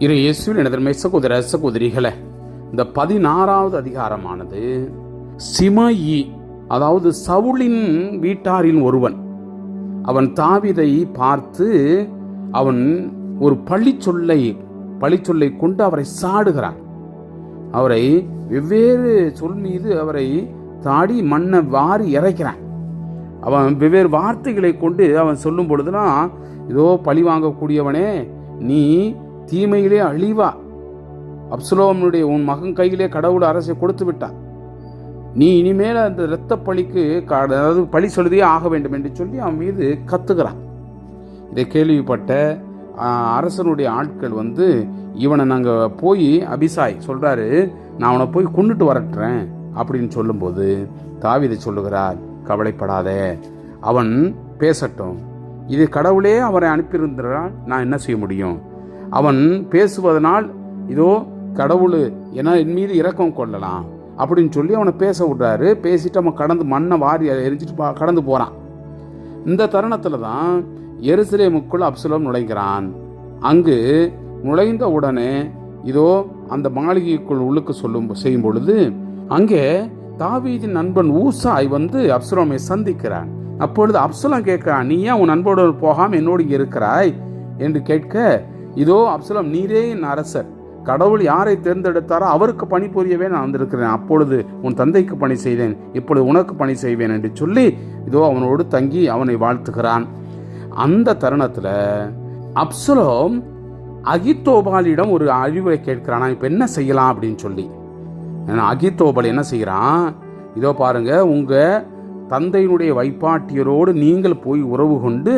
இரு இயேசுவின் எனதன்மை சகோதர சகோதரிகளை இந்த பதினாறாவது அதிகாரமானது சிமயி அதாவது சவுளின் வீட்டாரின் ஒருவன். அவன் தாவிதை பார்த்து அவன் ஒரு பழிச்சொல்லை பழிச்சொல்லை கொண்டு அவரை சாடுகிறான். அவரை வெவ்வேறு சொல் மீது அவரை தாடி மண்ணை வாரி இறைக்கிறான். அவன் வெவ்வேறு வார்த்தைகளை கொண்டு அவன் சொல்லும் பொழுதுலாம் இதோ பழி வாங்கக்கூடியவனே நீ தீமையிலே அழிவா. அப்சலோமனுடைய உன் மகன் கையிலே கடவுள் அரசை கொடுத்து விட்டான் நீ இனிமேல் அந்த இரத்த பழிக்கு க- அதாவது பழி சொல்லியே ஆக வேண்டும் என்று சொல்லி அவன் மீது கத்துக்கிறான் இதை கேள்விப்பட்ட அரசனுடைய ஆட்கள் வந்து இவனை நாங்கள் போய் அபிசாய் சொல்கிறாரு நான் அவனை போய் கொண்டுட்டு வரட்டுறேன் அப்படின்னு சொல்லும்போது தாவிதை சொல்லுகிறார் கவலைப்படாதே அவன் பேசட்டும். இது கடவுளே அவரை அனுப்பியிருந்தால் நான் என்ன செய்ய முடியும்? அவன் பேசுவதனால் இதோ கடவுள் என என் மீது இரக்கம் கொள்ளலாம். அப்படின்னு சொல்லி அவனை பேச விடுறாரு. பேசிட்டு அவன் கடந்து மண்ணை வாரி எரிஞ்சிட்டு பா- கடந்து போகிறான் இந்த தருணத்தில் தான் எருசலேமுக்குள் அப்சலம் நுழைகிறான். அங்கு நுழைந்த உடனே இதோ அந்த மாளிகைக்குள் உள்ளுக்கு சொல்லும் செய்யும் பொழுது அங்கே தாவீதின் நண்பன் ஊசாய் வந்து அப்சலோமை சந்திக்கிறான். அப்பொழுது அப்சலம் கேட்கிறான் நீ ஏன் உன் நண்போடு போகாமல் என்னோடு இங்கே இருக்கிறாய்? என்று கேட்க இதோ அப்சலம் நீரே என் அரசர். கடவுள் யாரை தேர்ந்தெடுத்தாரோ அவருக்கு பணி புரியவே நான் வந்திருக்கிறேன். அப்பொழுது உன் தந்தைக்கு பணி செய்தேன். இப்பொழுது உனக்கு பணி செய்வேன் என்று சொல்லி இதோ அவனோடு தங்கி அவனை வாழ்த்துகிறான். அந்த தருணத்தில் அப்சலோம் அகித்தோபாலிடம் ஒரு அறிவுரை கேட்கிறான்? இப்போ என்ன செய்யலாம் அப்படின்னு சொல்லி. அகித்தோபால் என்ன செய்கிறான்? இதோ பாருங்க உங்கள் தந்தையினுடைய வைப்பாட்டியரோடு நீங்கள் போய் உறவு கொண்டு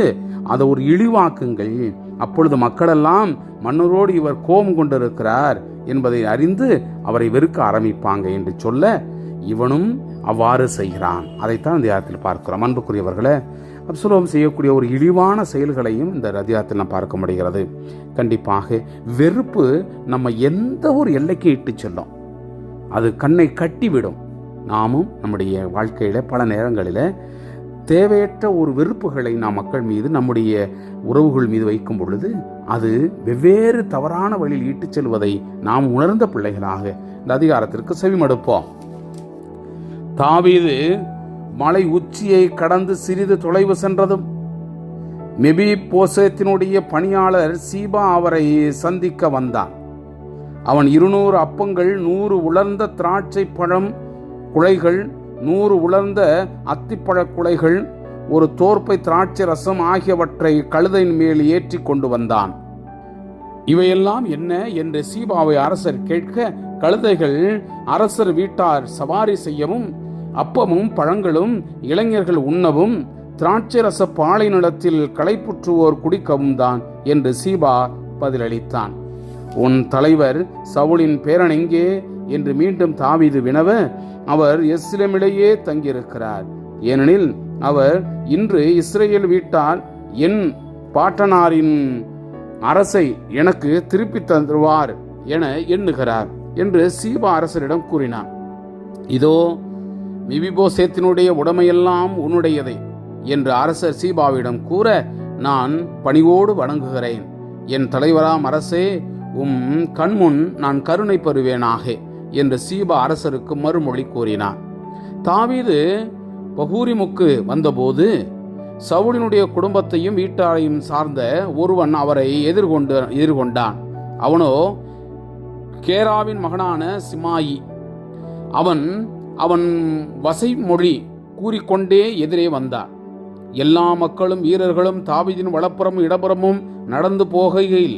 அதை ஒரு இழிவாக்குங்கள். அப்பொழுது மக்களெல்லாம் மன்னரோடு இவர் கோபம் கொண்டிருக்கிறார் என்பதை அறிந்து அவரை வெறுக்க ஆரம்பிப்பாங்க என்று சொல்ல இவனும் அவ்வாறு செய்கிறான். அதைத்தான் இந்த இடத்தில் பார்க்கிறோம். அன்புக்குரியவர்களை அப்சுலோம் செய்யக்கூடிய ஒரு இழிவான செயல்களையும் இந்த ரதியாத்தில் நாம் பார்க்க முடிகிறது. கண்டிப்பாக வெறுப்பு நம்ம எந்த ஒரு எல்லைக்கு இட்டு செல்லும். அது கண்ணை கட்டிவிடும். நாமும் நம்முடைய வாழ்க்கையில் பல நேரங்களில் தேவையற்ற ஒரு வெறுப்புகளை நாம் மக்கள் மீது நம்முடைய உறவுகள் மீது வைக்கும் பொழுது அது வெவ்வேறு தவறான வழியில் ஈட்டுச் செல்வதை நாம் உணர்ந்த பிள்ளைகளாக இந்த அதிகாரத்திற்கு செவிமடுப்போம். தாவீது மலை உச்சியை கடந்து சிறிது தொலைவு சென்றதும் மெபி போசத்தினுடைய பணியாளர் சீபா அவரை சந்திக்க வந்தான். அவன் இருநூறு அப்பங்கள் நூறு உலர்ந்த திராட்சை பழம் குலைகள் நூறு உலர்ந்த அத்திப்பழக் குலைகள் ஒரு தோற்பை திராட்சை ரசம் ஆகியவற்றை கழுதையின் மேல் ஏற்றி கொண்டு வந்தான். இவையெல்லாம் என்ன என்று சீபாவை அரசர் கேட்க கழுதைகள் அரசர் வீட்டார் சவாரி செய்யவும் அப்பமும் பழங்களும் இளைஞர்கள் உண்ணவும் திராட்சை ரச பாலை நிலத்தில் களைப்புற்றுவோர் குடிக்கவும் தான் என்று சீபா பதிலளித்தான். உன் தலைவர் சவுலின் பேரன் எங்கே? என்று மீண்டும் தாவிது வினவ அவர் எஸ்லிமிலேயே தங்கியிருக்கிறார். ஏனெனில் அவர் இன்று இஸ்ரேல் வீட்டால் என் பாட்டனாரின் அரசை எனக்கு திருப்பி தருவார் என எண்ணுகிறார் என்று சீபா அரசரிடம் கூறினார் இதோ மிபிபோசேத்தினுடைய உடமையெல்லாம் உன்னுடையதே என்று அரசர் சீபாவிடம் கூற நான் பணிவோடு வணங்குகிறேன். என் தலைவராம் அரசே உம் கண்முன் நான் கருணை பெறுவேனாக என்று சீபா அரசருக்கு மறுமொழி கூறினார். தாவீது பகூரிமுக்கு வந்தபோது சவுலினுடைய குடும்பத்தையும் வீட்டாரையும் சார்ந்த ஒருவன் அவரை எதிர்கொண்டு எதிர்கொண்டான். அவனோ கேராவின் மகனான சிமாயி. அவன் அவன் வசை மொழி கூறிக்கொண்டே எதிரே வந்தான். எல்லா மக்களும் வீரர்களும் தாவிதின் வலப்புறமும் இடப்புறமும் நடந்து போகையில்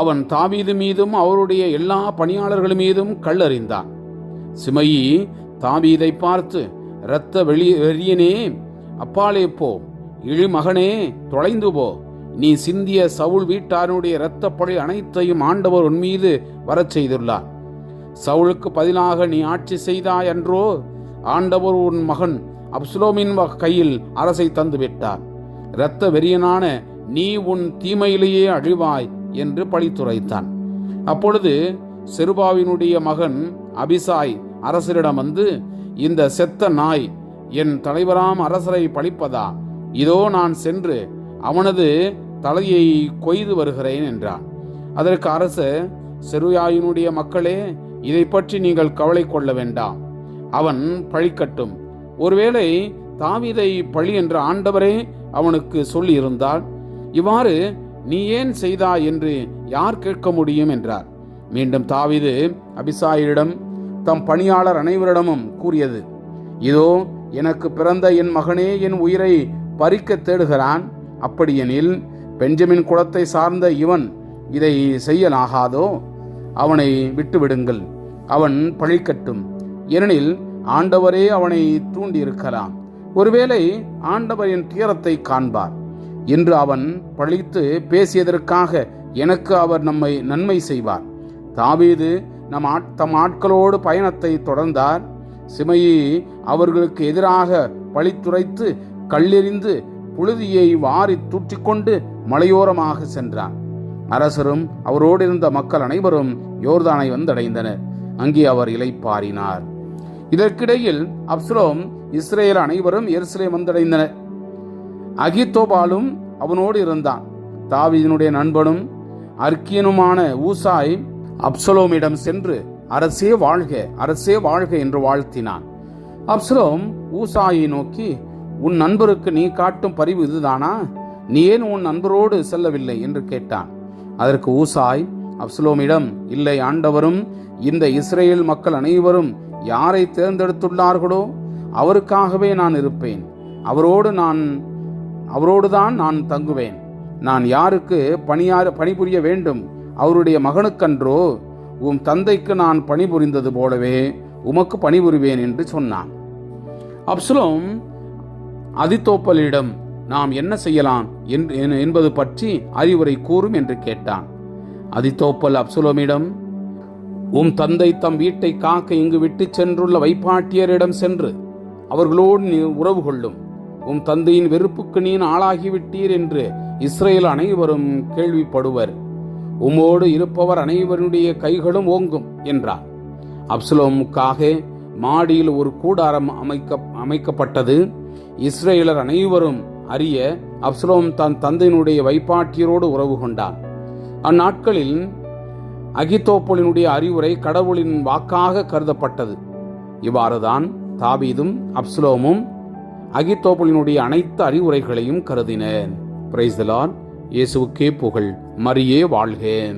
அவன் தாவீது மீதும் அவருடைய எல்லா பணியாளர்கள் மீதும் கல்லறிந்தான். சிமையி தாவீதை பார்த்து இரத்த வெளி வெறியனே அப்பாலே போ இழிமகனே தொலைந்து போ. நீ சிந்திய சவுல் வீட்டாருடைய இரத்தப்பழி அனைத்தையும் ஆண்டவர் உன் மீது வரச் செய்துள்ளார். சவுளுக்கு பதிலாக நீ ஆட்சி செய்தாய் என்றோ ஆண்டவர் உன் மகன் அப்சுலோமின் கையில் அரசை தந்துவிட்டார். இரத்த வெறியனான நீ உன் தீமையிலேயே அழிவாய். என்று பழித்துரைத்தான். அப்பொழுது செருபாவினுடைய மகன் அபிசாய் அரசரிடம் வந்து இந்த செத்த நாய் என் தலைவராம் அரசரை பழிப்பதா? இதோ நான் சென்று அவனது தலையை கொய்து வருகிறேன் என்றான். அதற்கு அரசர் செருயாயினுடைய மக்களே இதை பற்றி நீங்கள் கவலை கொள்ள வேண்டாம். அவன் பழிக்கட்டும். ஒருவேளை தாவிதை பழி என்ற ஆண்டவரே அவனுக்கு சொல்லியிருந்தால் இவ்வாறு நீ ஏன் செய்தாய் என்று யார் கேட்க முடியும் என்றார். மீண்டும் தாவிது அபிசாயிடம் தம் பணியாளர் அனைவரிடமும் கூறியது இதோ எனக்கு பிறந்த என் மகனே என் உயிரை பறிக்க தேடுகிறான். அப்படியெனில் பெஞ்சமின் குலத்தை சார்ந்த இவன் இதை செய்யலாகாதோ? அவனை விட்டுவிடுங்கள் அவன் பழிக்கட்டும். ஏனெனில் ஆண்டவரே அவனை தூண்டியிருக்கலாம். ஒருவேளை ஆண்டவரின் துயரத்தை காண்பார். என்று அவன் பழித்து பேசியதற்காக எனக்கு அவர் நம்மை நன்மை செய்வார். தாவீது நம் ஆட்- தம் ஆட்களோடு பயணத்தை தொடர்ந்தார். சிமையி அவர்களுக்கு எதிராக பழித்துரைத்து கல்லெறிந்து புழுதியை வாரி தூற்றிக்கொண்டு மலையோரமாக சென்றார் அரசரும் அவரோடு இருந்த மக்கள் அனைவரும் யோர்தானை வந்தடைந்தனர். அங்கே அவர் இலைப்பாரினார் இதற்கிடையில் அப்சலோம் இஸ்ரேல் அனைவரும் எருசலேம் வந்தடைந்தனர். அகித்தோபாலும் அவனோடு இருந்தான். தாவீதினுடைய நண்பனும் அர்க்கியனுமான ஊசாய் அப்சலோமிடம் சென்று அரசே வாழ்க அரசே வாழ்க என்று வாழ்த்தினான். அப்சலோம் ஊசாயை நோக்கி உன் நண்பருக்கு நீ காட்டும் பரிவு இதுதானா? நீ ஏன் உன் நண்பரோடு செல்லவில்லை? என்று கேட்டான். அதற்கு ஊசாய் அப்சலோமிடம் இல்லை ஆண்டவரும் இந்த இஸ்ரேல் மக்கள் அனைவரும் யாரை தேர்ந்தெடுத்துள்ளார்களோ அவருக்காகவே நான் இருப்பேன். அவரோடு நான் அவரோடுதான் நான் தங்குவேன். நான் யாருக்கு பணியார பணிபுரிய வேண்டும்? அவருடைய மகனுக்கன்றோ? உம் தந்தைக்கு நான் பணிபுரிந்தது போலவே உமக்கு பணிபுரிவேன் என்று சொன்னான். அப்சலோம் அதித்தோப்பலிடம் நாம் என்ன செய்யலாம் என்பது பற்றி அறிவுரை கூறும் என்று கேட்டான். அதித்தோப்பல் அப்சுலோமிடம் உம் தந்தை தம் வீட்டை காக்க இங்கு விட்டுச் சென்றுள்ள வைப்பாட்டியரிடம் சென்று அவர்களோடு உறவு கொள்ளும். உம் தந்தையின் வெறுப்புக்கு நீ ஆளாகிவிட்டீர் என்று இஸ்ரேல் அனைவரும் கேள்விப்படுவர். உம்மோடு இருப்பவர் அனைவருடைய கைகளும் ஓங்கும் என்றார். அப்சலோமுக்காக மாடியில் ஒரு கூடாரம் அமைக்க அமைக்கப்பட்டது. இஸ்ரேலர் அனைவரும் அறிய அப்சலோம் தன் தந்தையினுடைய வைப்பாட்டியரோடு உறவு கொண்டான் அந்நாட்களில் அகித்தோப்பலினுடைய அறிவுரை கடவுளின் வாக்காக கருதப்பட்டது. இவ்வாறுதான் தாபீதும் அப்சலோமும் அகித்தோப்பலினுடைய அனைத்து அறிவுரைகளையும் கருதினர் பிரைஸ்தலான் இயேசுவுக்கே புகழ். மரியே வாழ்க